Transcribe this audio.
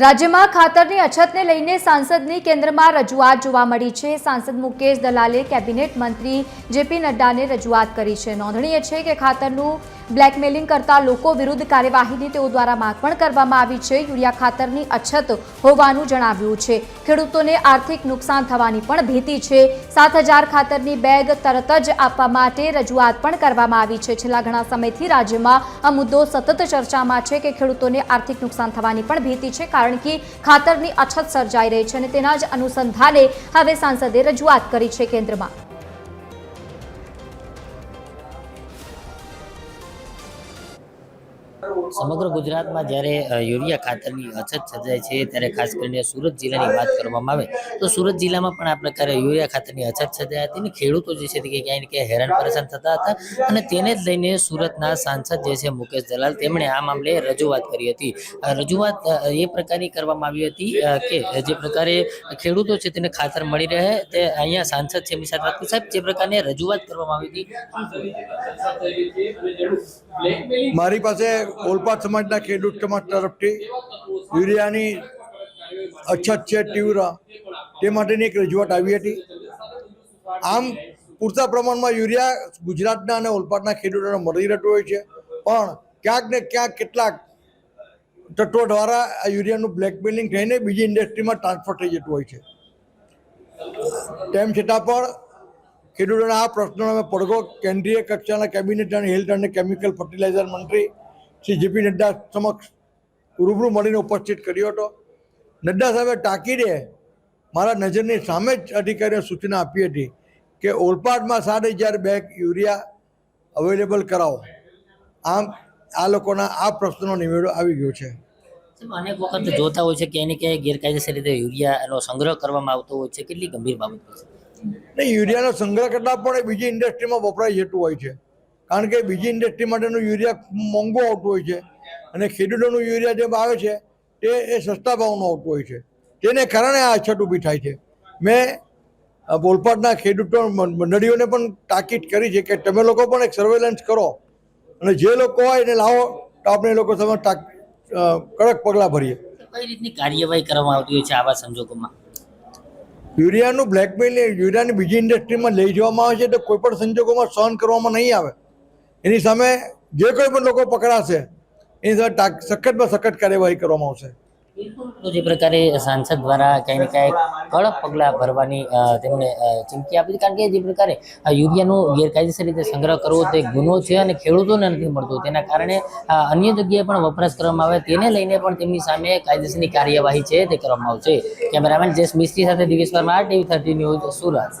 રાજ્યમાં ખાતરની અછતને લઈને સાંસદની કેન્દ્રમાં રજૂઆત જોવા મળી છે. સાંસદ મુકેશ દલાલે કેબિનેટ મંત્રી જેપી નડ્ડાને રજૂઆત કરી છે. નોંધનીય છે કે ખાતરનું બ્લેકમેલિંગ કરતા લોકો વિરુદ્ધ કાર્યવાહીની તેઓ દ્વારા માંગ પણ કરવામાં આવી છે. યુરિયા ખાતરની અછત હોવાનું જણાવ્યું છે. ખેડૂતોને આર્થિક નુકસાન થવાની પણ ભીતિ છે. સાત હજાર ખાતરની બેગ તરત જ આપવા માટે રજૂઆત પણ કરવામાં આવી છે. છેલ્લા ઘણા સમયથી રાજ્યમાં આ મુદ્દો સતત ચર્ચામાં છે કે ખેડૂતોને આર્થિક નુકસાન થવાની પણ ભીતિ છે, કારણ કે ખાતરની અછત સર્જાઈ રહી છે અને તેના જ અનુસંધાને હવે સાંસદે રજૂઆત કરી છે કેન્દ્રમાં. સમગ્ર ગુજરાતમાં જ્યારે યુરિયા ખાતરની અછત સર્જાય છે, ત્યારે ખાસ કરીને સુરત જિલ્લાની વાત કરવામાં આવે, તો સુરત જિલ્લામાં પણ આ પ્રકારે યુરિયા ખાતરની અછત સર્જાઈ હતી અને ખેડૂતો જે છે તે ક્યાંય ક્યાંય હેરાન પરેશાન થતા હતા અને તેને જ લઈને સુરતના સાંસદ જે છે મુકેશ દલાલ તેમણે આ મામલે રજૂઆત કરી હતી. રજૂઆત એ પ્રકારની કરવામાં આવી હતી કે જે પ્રકારે ખેડૂતો છે તેને ખાતર મળી રહે, તે અહીંયા સાંસદ છે એમની સાથે વાત સાહેબ, જે પ્રકારની રજૂઆત કરવામાં આવી હતી. મારી પાસે ઓલપાડ સમાજના ખેડૂત સમાજ તરફથી યુરિયાની અછત છે તીવ્ર. તે માટેની એક રજૂઆત આવી હતી. આમ પૂરતા પ્રમાણમાં યુરિયા ગુજરાતના અને ઓલપાડના ખેડૂતોને મળી રહેતું હોય છે. પણ ક્યાંક ને ક્યાંક કેટલાક તત્વો દ્વારા આ યુરિયાનું બ્લેકમેલિંગ થઈને બીજી ઇન્ડસ્ટ્રીમાં ટ્રાન્સફર થઈ જતું હોય છે. તેમ છતાં પણ ખેડૂતોના આ પ્રશ્નનો અમે પડઘો કેન્દ્રીય કક્ષાના કેબિનેટ અને હેલ્થ અને કેમિકલ ફર્ટિલાઇઝર મંત્રી શ્રી જેપી નડ્ડા સમક્ષ રૂબરૂ મળીને ઉપસ્થિત કર્યો હતો. નડ્ડા સાહેબે ટાંકીને મારા નજરની સામે જ અધિકારીઓ સૂચના આપી હતી કે ઓલપાડમાં સાત હજાર બેગ યુરિયા અવેલેબલ કરાવો. આમ આ લોકોના આ પ્રશ્નનો નિવેડો આવી ગયો છે. અનેક વખત જોતા હોય છે કે એને ક્યાંય ગેરકાયદેસર રીતે યુરિયાનો સંગ્રહ કરવામાં આવતો હોય છે. કેટલી ગંભીર બાબત છે? ને યુરિયાનો સંગ્રહ કરતાં પણ એ બીજી ઇન્ડસ્ટ્રીમાં વપરાઈ જતું હોય છે. કારણ કે બીજી ઇન્ડસ્ટ્રી માટેનું યુરિયા મોંઘું આવતું હોય છે અને ખેડૂતોનું યુરિયા જે આવે છે તે એ સસ્તા ભાવનું આવતું હોય છે. તેને કારણે આ અછત ઊભી થાય છે. મેં બોલપાટના ખેડૂતો મંડળીઓને પણ તાકીદ કરી છે કે તમે લોકો પણ એક સર્વેલન્સ કરો અને જે લોકો હોય એને લાવો તો આપણે લોકો સામે કડક પગલાં ભરીએ. કઈ રીતની કાર્યવાહી કરવામાં આવતી હોય છે આવા સંજોગોમાં? યુરિયાનું બ્લેકમેલ યુરિયાની બીજી ઇન્ડસ્ટ્રીમાં લઈ જવામાં આવે છે તો કોઈ પણ સંજોગોમાં સહન કરવામાં નહીં આવે. એની સામે જે કોઈ પણ લોકો પકડાશે, એની સામે સખતમાં સખત કાર્યવાહી કરવામાં આવશે. તો જે પ્રકારે સાંસદ દ્વારા ક્યાંય ને કડક પગલાં ભરવાની તેમણે ચીમકી આપી કારણ કે જે પ્રકારે યુરિયાનો ગેરકાયદેસર રીતે સંગ્રહ કરવો તે ગુનો છે અને ખેડૂતોને નથી મળતો. તેના કારણે અન્ય જગ્યાએ પણ વપરાશ કરવામાં આવે. તેને લઈને પણ તેમની સામે કાયદેસરની કાર્યવાહી છે તે કરવામાં આવશે. કેમેરામેન જેસ મિસ્ત્રી સાથે Divesh Verma TV thirty news Surat.